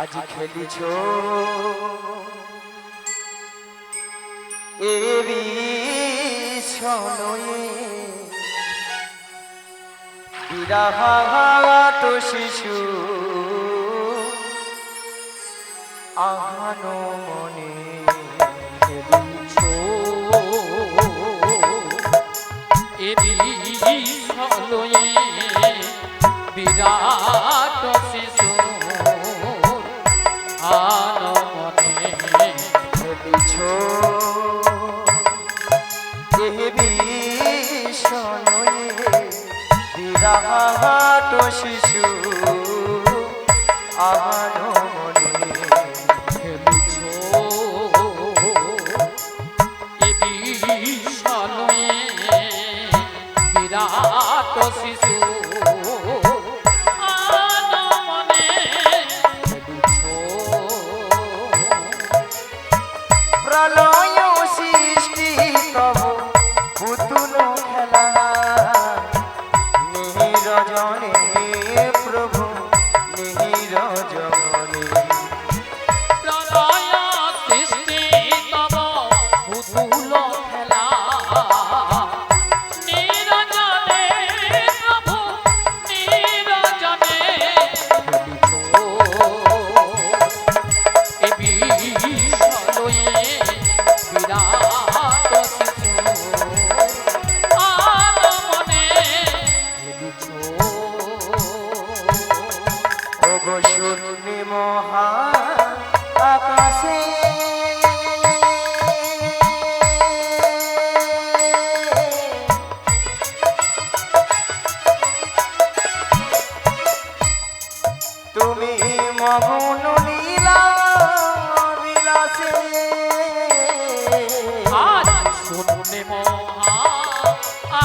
আজ খেলিছ। এরি সনয়ে বিরাহাত শিশু। আহানো মনে খেলিছ। এরি বিরাট আহানো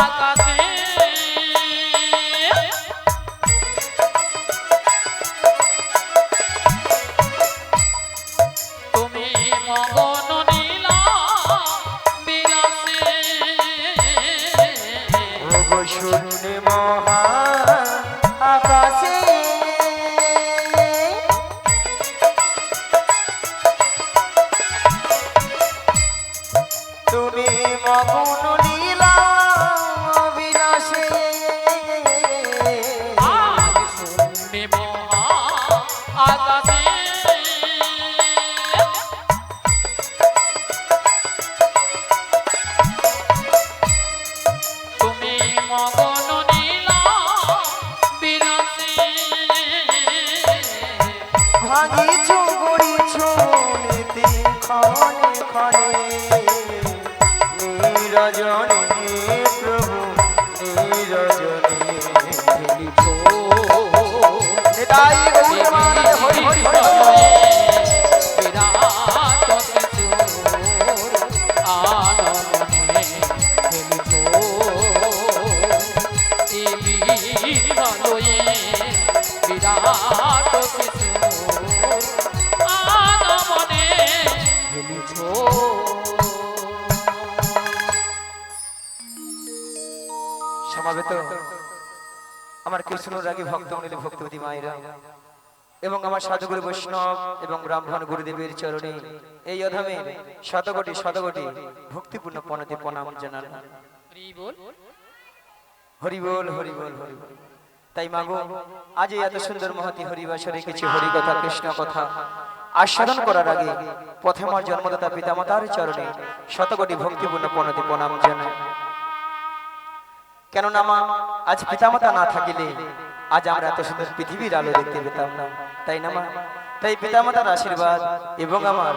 cosa. সমাবেত। আমার কৃষ্ণ রাগী ভক্ত মনিল ভক্তবতী মায়েরা। এবং আমার সাধুগুরু বৈষ্ণব এবং ব্রাহ্মণ গুরুদেবের চরণে এই অধমে শতকোটি শতকোটি ভক্তিপূর্ণ পণতি প্রণাম জানান বল হরিবোল হরিবোল হরিবোল তাই মাগো, আজ এত সুন্দর মহতি হরিবাসে রেখেছি হরি কথা, কৃষ্ণ কথা। আস্বাদন করার আগে পথে আমার জন্মদাতা পিতামাতার চরণে শতকোটি ভক্তিপূর্ণ পণতি প্রণাম জানাই। কেননা মা, আজ পিতামাতা না থাকিলে আজ আমরা এত সুন্দর পৃথিবীর আলো দেখতে পেতাম না। তাই না মা? তাই পিতামাতার আশীর্বাদ এবং আমার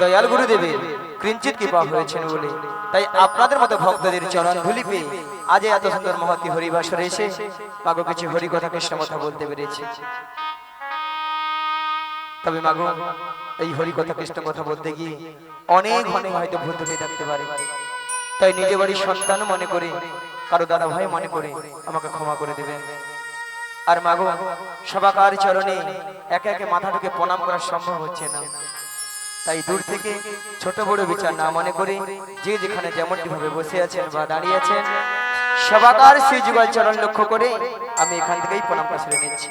দয়াল গুরুদেবের কিঞ্চিত কৃপা হয়েছেন বলে। তাই আপনাদের মতো ভক্তদের চরণ ধুলি পেয়ে আজ এত সুন্দর মহতি হরিবাসরে এসে মাগো কিছু হরি কথা কৃষ্ণ কথা বলতে পেরেছি। তবে মাগো, এই হরি কথা, কৃষ্ণ কথা বলতে গিয়ে অনেক অনেক হয়তো ভুল হয়ে থাকতে পারে। তাই নিজে বাড়ির সন্তান মনে করে, কারও দাদা ভাই মনে করে আমাকে ক্ষমা করে দেবেন আর মাগো, সবাকার চরণে একে একে মাথা ঢুকে প্রণাম করা সম্ভব হচ্ছে না। তাই দূর থেকে ছোট বড় বিচার না মনে করে যে যেখানে যেমনটি ভাবে বসে আছেন বা দাঁড়িয়ে আছেন, সবাকার শ্রী যুগল চরণ লক্ষ্য করে আমি এখান থেকেই প্রণাম পাশে নিচ্ছি।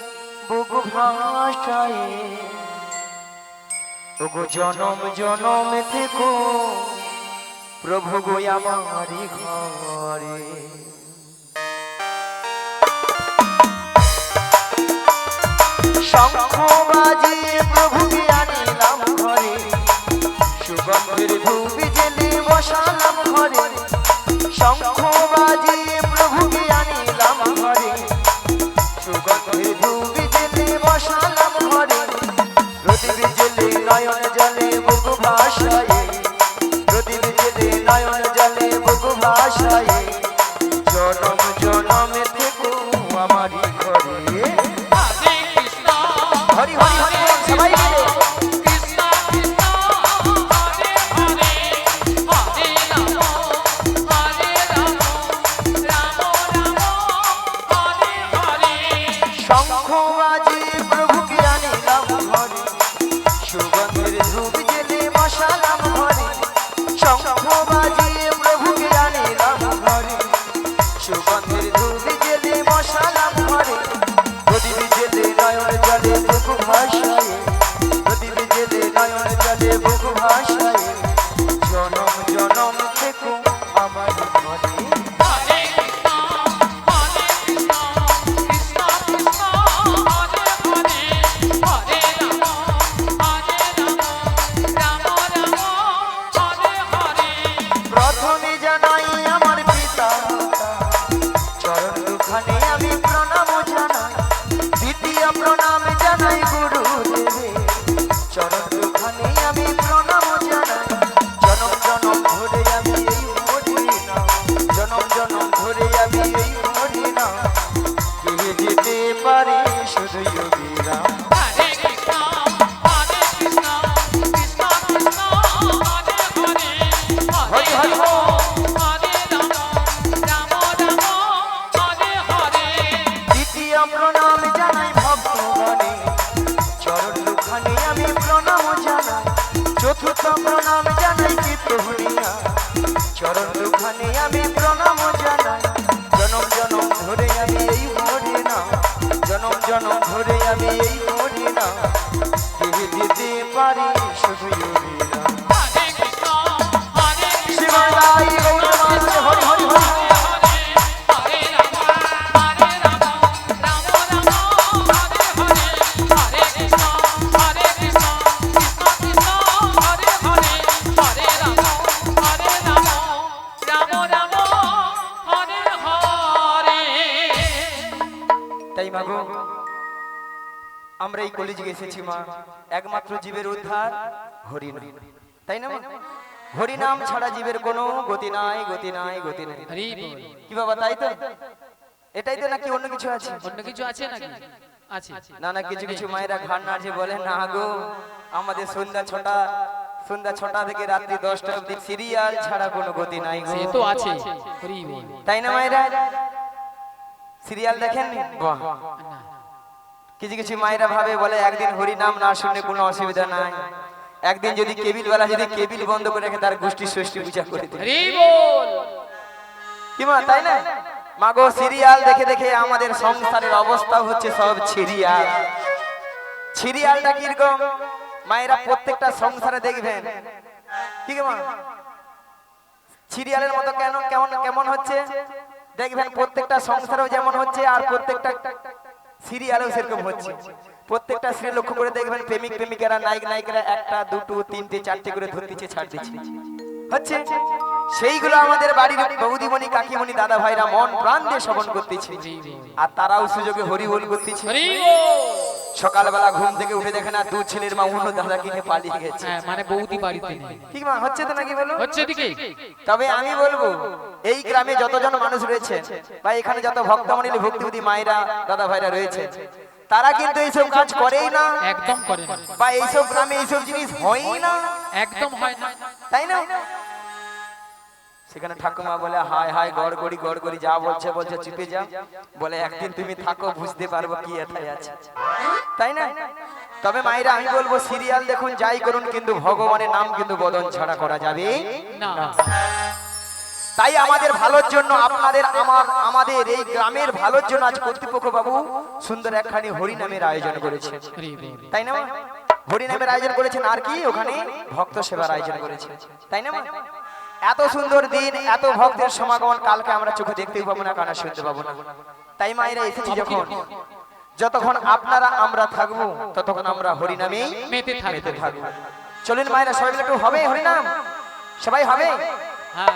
ভাষায়। ওগো জনম জনম থেকো। প্রভু গো ঘরে। শঙ্খ বাজিয়ে প্রভুকে আনিলাম ঘরে। সুগন্ধের ধূপি জেলে বসালাম ঘরে। শঙ্খ বাজিয়ে শঙ্খ জানাই। জনম জনম ধরে আমি এই মরি না। জনম জনম ধরে আমি এই হরি না। দিতে পারি এসেছি মা। একমাত্র জীবের উদ্ধার হরিনাম তাই না মা? হরিনাম ছাড়া জীবের কোনো গতি নাই গতি নাই গতি নাই। কি বাবা তাই তো? এটাই তো নাকি অন্য কিছু আছে? অন্য কিছু আছে নাকি? আছে। না না কিছু কিছু মায়েরা ঘাড় নাড়ছে বলে না গো আমাদের সন্ধ্যা ছটা সন্ধ্যা ছটা থেকে রাত্রি দশটা অবধি সিরিয়াল ছাড়া কোনো গতি নাই সে তো আছে তাই না মায়েরা? সিরিয়াল দেখেন বাহ। কিছু কিছু মায়েরা ভাবে বলে একদিন হরি নাম না শুনলে কোনো অসুবিধা নাই। একদিন যদি কেবিল বেলা যদি কেবিল বন্ধ করে রেখে তার গোষ্ঠী ষষ্ঠী পূজা করে কি মা তাই না? মাগো সিরিয়াল দেখে দেখে আমাদের সংসারের অবস্থা হচ্ছে সব সিরিয়াল সিরিয়ালটা কীরকম? মায়েরা প্রত্যেকটা সংসারে দেখবেন। কি মা? সিরিয়ালের মতো কেন কেমন কেমন হচ্ছে? দেখবেন প্রত্যেকটা সংসারেও যেমন হচ্ছে আর প্রত্যেকটা সিরিয়ালেও সেরকম হচ্ছে। প্রত্যেকটা সিরিয়াল লক্ষ্য করে দেখবেন প্রেমিক, প্রেমিকারা, নায়ক, নায়িকারা একটা, দুটো, তিনটে, চারটে করে ধরতেছে ছাড় দিচ্ছে। হচ্ছে? সেইগুলো আমাদের বাড়ির বৌদিমণি, কাকিমণি দাদা ভাইরা মন প্রাণ দিয়ে শ্রবণ করতেছে। আর তারাও সুযোগে হরিবোল করতেছে। সকালবেলা ঘুম থেকে উঠে দেখে না দু ছেলের মা অন্য দাদা কিনে পালিয়ে গেছে। হ্যাঁ মানে বৌদি বাড়িতে নেই। ঠিক মা হচ্ছে তো নাকি বলো? হচ্ছে দিকে তবে আমি বলব এই গ্রামে যতজন মানুষ রয়েছে বা এখানে যত ভক্তমণি ভক্তিবতী মায়েরা দাদা ভাইরা রয়েছে তারা কিন্তু এইসব কাজ করেই না। একদম করে না। বা এইসব গ্রামে এইসব জিনিস হয়ই না। একদম হয় না। তাই না? সেখানে ঠাকুমা বলে, হায় হায় গড় করি গড় করি যা বলছে বলছে, চিপে যা বলে, একদিন তুমি থাকো, বুঝতে পারব কি এথায় আছে। তাই না? তবে মায়েরা, আমি বলব, সিরিয়াল দেখুন, যাই করুন, কিন্তু ভগবানের নাম কিন্তু বদন ছাড়া করা যাবে তাই আমাদের ভালোর জন্য, আপনাদের, আমার, আমাদের এই গ্রামের ভালোর জন্য আজ কর্তৃপক্ষ বাবু সুন্দর একখানি হরিনামের আয়োজন করেছে। তাই না? হরিনামের আয়োজন করেছেন আর কি? ওখানে ভক্ত সেবার আয়োজন করেছে। তাই না? এত সুন্দর দিন এত ভক্তের সমাগমন কালকে আমরা চোখে দেখতেই পাবো না কানা শুনতে পাবো না। তাই মায়েরা এসেছি যখন যতক্ষণ আপনারা আমরা থাকব ততক্ষণ আমরা হরিনামেই মেতে থাকবে। মেতে থাকব। চলুন মায়েরা সবাই মিলে একটু হবে হরিনাম? সবাই হবে? হ্যাঁ।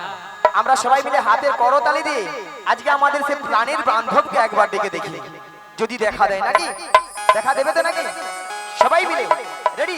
আমরা সবাই মিলে হাতের করতালি দিয়ে আজকে আমাদের সে প্রাণের বান্ধবকে একবার ডেকে দেখি। যদি দেখা দেয় নাকি? দেখা দেবে তো নাকি? সবাই মিলে রেডি?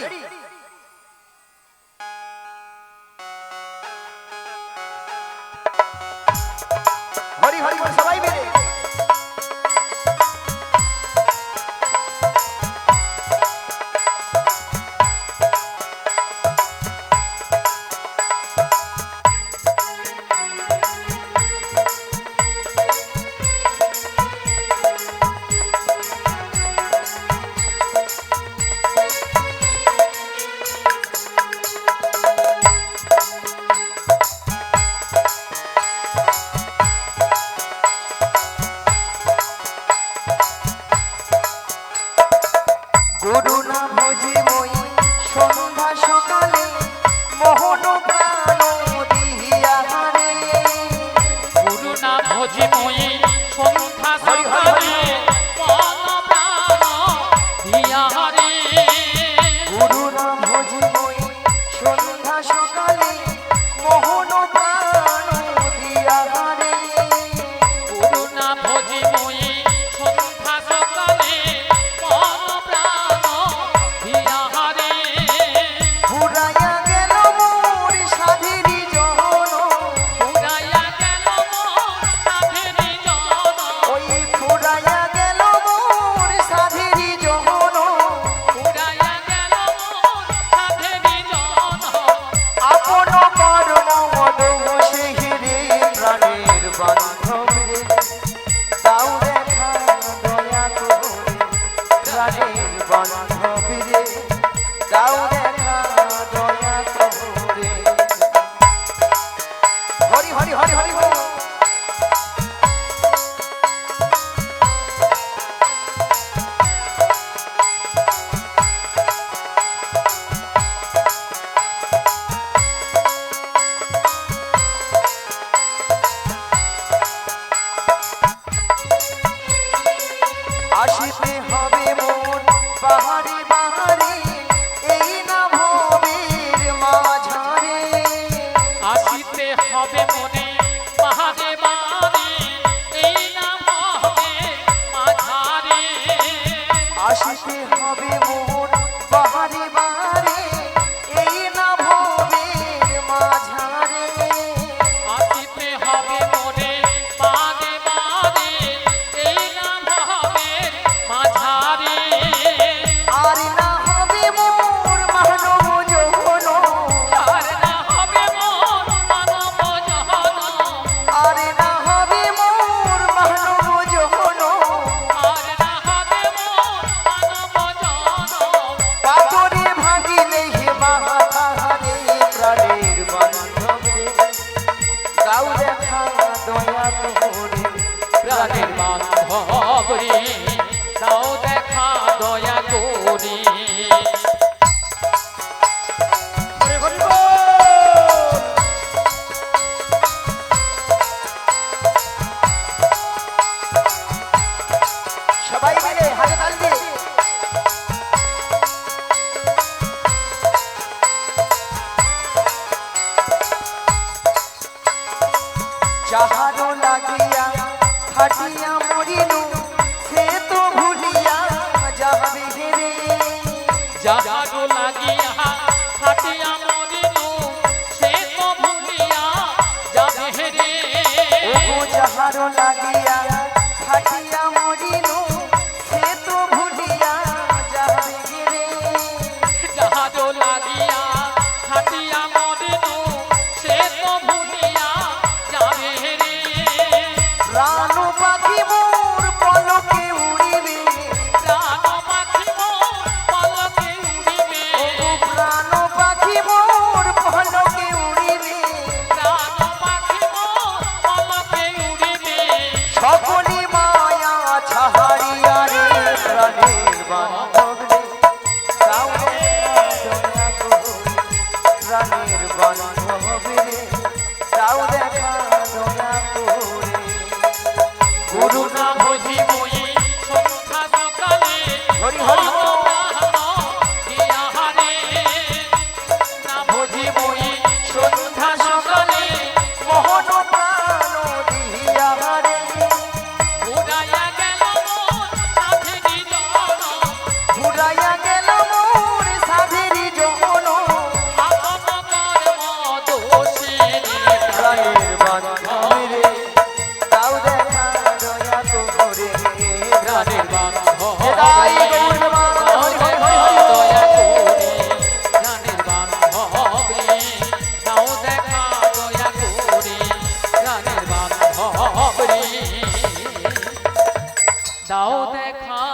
হরি হরি বল। গিয়া দাও দেখা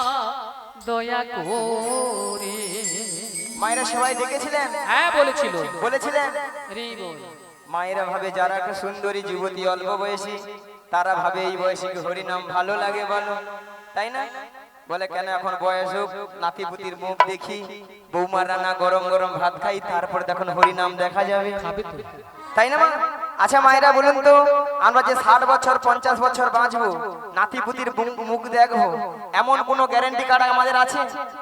দয়া করে। মায়েরা সবাই দেখেছিলেন? হ্যাঁ বলেছিল। বলেছিলেন? মায়েরা ভাবে যারা একটা সুন্দরী যুবতী অল্প বয়সী তারা ভাবে এই বয়সে কি হরিনাম ভালো লাগে বলো। তাই না? বলে কেন এখন বয়স হোক নাতিপুতির মুখ দেখি বৌমার রান্না গরম গরম ভাত খাই তারপর তখন হরিনাম দেখা যাবে। তাই না মা? আচ্ছা মায়েরা বলুন তো আমরা যে ষাট বছর পঞ্চাশ বছর বাঁচবো নাতিপুতির মুখ- মুখ দেখব এমন কোনো গ্যারেন্টি কার্ড আমাদের আছে?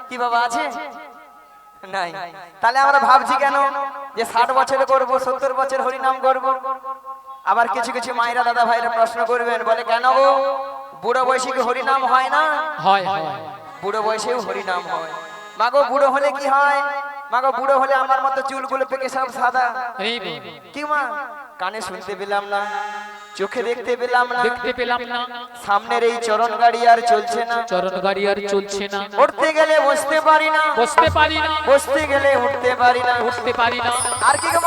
কি বাবা আছে? নাই। তাহলে আমরা ভাবছি কেন যে ষাট বছরে করব সত্তর বছর হরিনাম করব? আবার কিছু কিছু মায়েরা দাদা ভাইরা প্রশ্ন করবেন বলে কেন গো? বুড়ো বয়সে কি হরিনাম হয় না? হয়। হয় বুড়ো বয়সেও হরিনাম হয়। মাগো বুড়ো হলে কি হয়? মাগো বুড়ো হলে আমার মতো চুলগুলো পেকে সব সাদা। কি মা? কানে শুনতে পেলাম না চোখে দেখতে পেলাম না দেখতে পেলাম না সামনের এই চরণ গাড়ি আর চলছে না চরণ গাড়ি আর চলছে না উঠতে গেলে বসতে পারি না বসতে পারি না বসতে গেলে উঠতে পারি না উঠতে পারি না। আর কি গো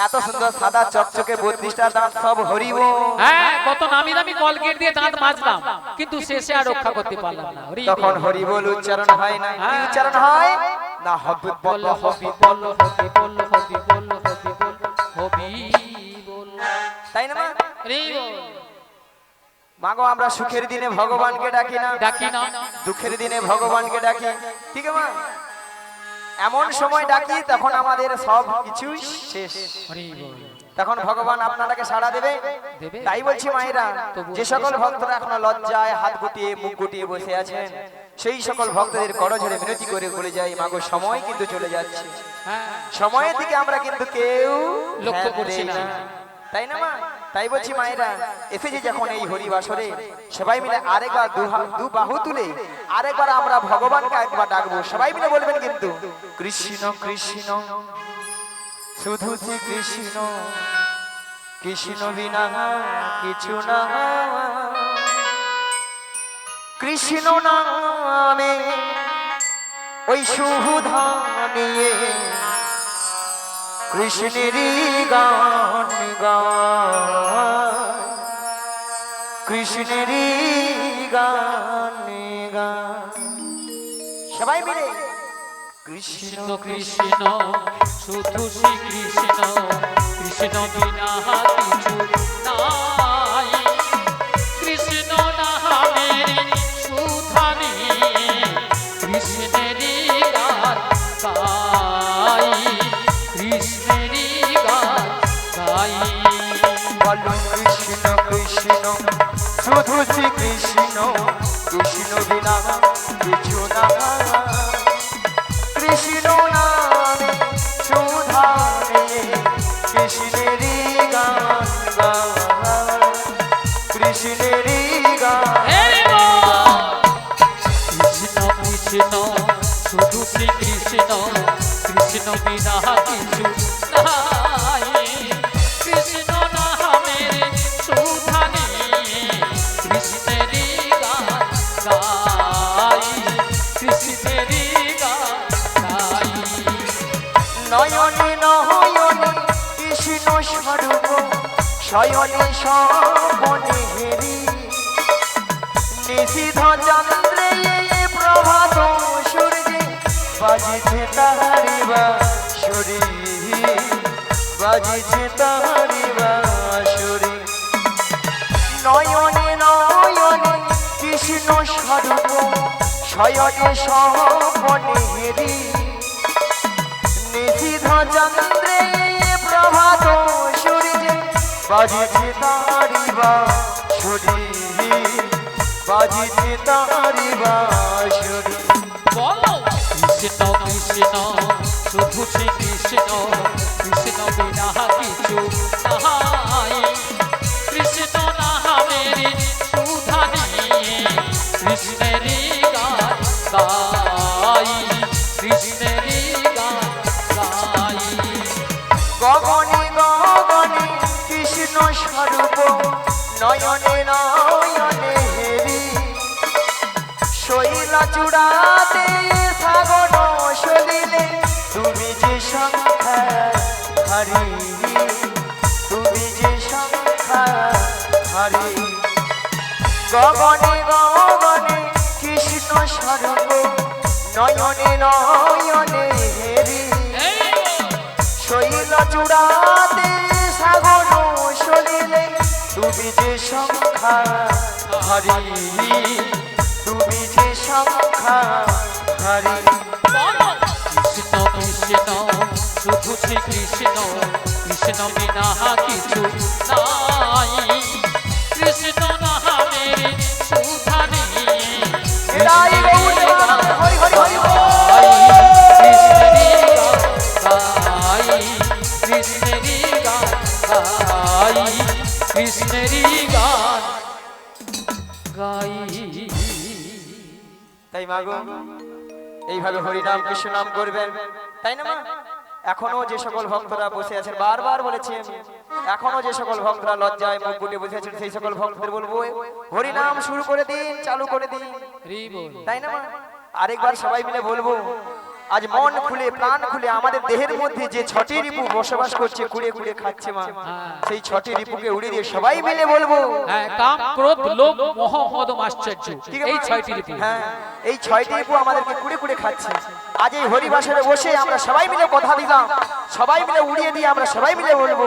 এত সুন্দর সাদা চকচকে বত্রিশটা দাঁত সব হরিব হ্যাঁ কত নামি দামি কলগেট দিয়ে দাঁত মাজলাম কিন্তু শেষে আর রক্ষা করতে পারলাম না হরি তখন হরি বল উচ্চারণ হয় না হ্যাঁ। উচ্চারণ হয়? না হবে বল হবি বল হবি বল হবি বল। তাই না মা? মাগো আমরা সুখের দিনে ভগবানকে ডাকি না। ডাকি না। দুঃখের দিনে ভগবানকে ডাকি। ঠিক আছে মা? এমন সময় ডাকি তখন আমাদের সব কিছুই শেষ। হরি বল তখন ভগবান আপনাকে সাড়া দেবে। দেবে। তাই বলছি মায়েরা যে সকল ভক্তরা এখনও লজ্জায় হাত গুটিয়ে মুখ গুটিয়ে বসে আছেন সেই সকল ভক্তদের করজোড়ে মিনতি করে বলে যাই মাগো সময় কিন্তু চলে যাচ্ছে। হ্যাঁ। সময়ের দিকে আমরা কিন্তু কেউ লক্ষ্য করছি না। তাই না মা? তাই বলছি মায়েরা এসেছে যখন এই হরিবাসরে সবাই মিলে আরেকবার দু দু বাহু তুলে আরেকবার আমরা ভগবানকে একবার ডাকবো। সবাই মিলে বলবেন কিন্তু কৃষ্ণ কৃষ্ণ শুধু শ্রী কৃষ্ণ কৃষ্ণ বিনা কিছু না। কৃষ্ণ নামে ওই সুধা নিয়ে কৃষ্ণেরই গান গান কৃষ্ণেরই গান গান সবাই মিলে। কৃষ্ণ কৃষ্ণ, শুধু শ্রী কৃষ্ণ কৃষ্ণ বিনা কিছু নাই শুধু শ্রী কৃষ্ণ বিনা কিছু না কৃষ্ণ নামে সুধা নিয়ে কৃষ্ণেরই গান কৃষ্ণেরই কৃষ্ণ বিনা কিছু নয়নে নয়নে কৃষ্ণ স্বরূপ, শয়নে স্বপনে হেরি। নিশিধ চন্দ্রে প্রভাত সূর্যে বাজিছে তাহারি বাঁশুরি বাজিছে তাহারি বাঁশুরি নয়নে নয়নে কৃষ্ণ স্বরূপ, শয়নে স্বপনে হেরি। বাজিছে তাহারি বাঁশুরি বাজিছে তাহারি বাঁশুরি নয়নে নয়নে হেরি। শৈলা চূড়াতে সাগর সলিলে তুমি যে সংখ্যা হারি তুমি যে সংখ্যা হারি গগনে গগনে কৃষ্ণ স্বরূপ নয়নে নয়নে হেরি। শৈল চূড়াতে তুমি যে সংখ্যা হারি তুমি যে সংখ্যা হারি কৃষ্ণ কৃষ্ণ শুধু শ্রী কৃষ্ণ কৃষ্ণ বিনা কিছু নাই। গাই। তাই মাগো এইভাবে হরিনাম কৃষ্ণ নাম করবেন। তাই না মা? এখনও যে সকল ভক্তরা বসে আছেন বারবার বলেছি আমি এখনও যে সকল ভক্তরা লজ্জায় মুখ গুটে বসে আছেন সেই সকল ভক্তদের বলব হরিনাম শুরু করে দিন চালু করে দিন। তাই না মা? আরেকবার সবাই মিলে বলব আজ মন খুলে প্রাণ খুলে আমাদের দেহের মধ্যে যে ছটি রিপু বসবাস করছে কুড়ে কুড়ে খাচ্ছে মা। সেই ছটি রিপুকে উড়িয়ে দিয়ে সবাই মিলে বলব হ্যাঁ কাম ক্রোধ লোভ মোহ মদ আশ্চর্য এই? ছয়টি রিপু। হ্যাঁ এই ছয়টি রিপু আমাদেরকে কুড়ে কুড়ে খাচ্ছে। আজ এই হরিবাসরে বসে আমরা সবাই মিলে কথা দিলাম সবাই মিলে উড়িয়ে দিয়ে আমরা সবাই মিলে বলব।